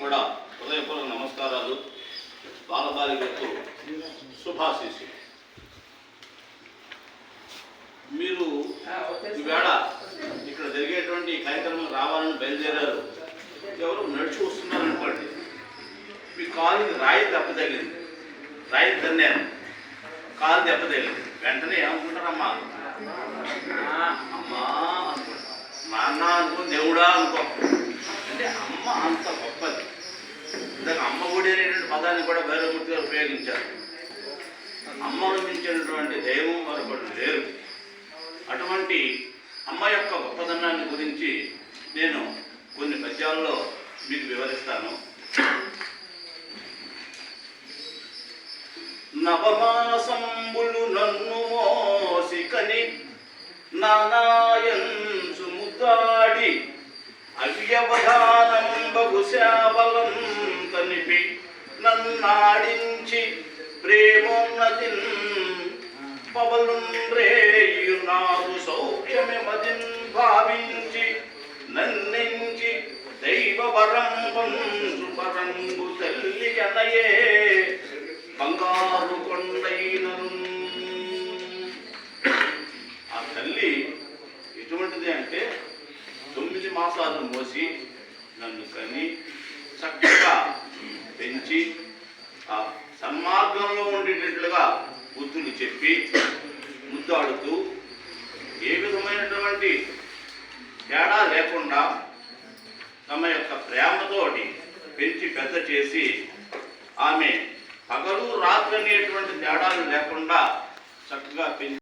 కూడా హృదయపూర్వక నమస్కారాలు. బాలబాలికలకు శుభాశీస్సు మీరు ఈవేళ ఇక్కడ జరిగేటువంటి కార్యక్రమం రావాలని బయలుదేరారు. ఎవరు నడిచి వస్తున్నారు అనుకోండి. మీ కాలుకి రాయి దెబ్బ తగిలింది. రాయి తన్నారు కాలు దెబ్బ తగిలింది. వెంటనే ఏమనుకుంటారమ్మా? అమ్మా అనుకుంటాం నాన్న అనుకో దేవుడా అనుకో. అంటే అమ్మ అంత గొప్పది. ఇందాక అమ్మ ఒడి అనేటువంటి పదాన్ని కూడా భైరవమూర్తి గారు ఉపయోగించారు. అమ్మ అందించినటువంటి దైవం మరొకటి లేరు అటువంటి అమ్మ యొక్క గొప్పదనాన్ని గురించి నేను కొన్ని పద్యాల్లో మీకు వివరిస్తాను. నవమాసంబులు నన్ను మోసికని నానాయంసు ముద్దాడి అవ్యవధానం బహుశా నన్నాడించి ప్రేమోన్నతిన్ పవలుం రేయునాదు సౌఖ్యమే మదిన్ భావించి నన్నించి దైవ వరం పంచు పరంగు తల్లి కనయే బంగారు కొండైనను ఆ తల్లి ఎటువంటిది అంటే తొమ్మిది మాసాలు మోసి నన్ను కని చక్కగా పెంచి ఆ సన్మార్గంలో ఉండేటట్లుగా బుద్ధులు చెప్పి ముద్దాడుతూ ఏ విధమైనటువంటి తేడా లేకుండా తమ యొక్క ప్రేమతోటి పెంచి పెద్ద చేసి ఆమె పగలు రాత్రి అనేటువంటి తేడాలు లేకుండా చక్కగా పెంచి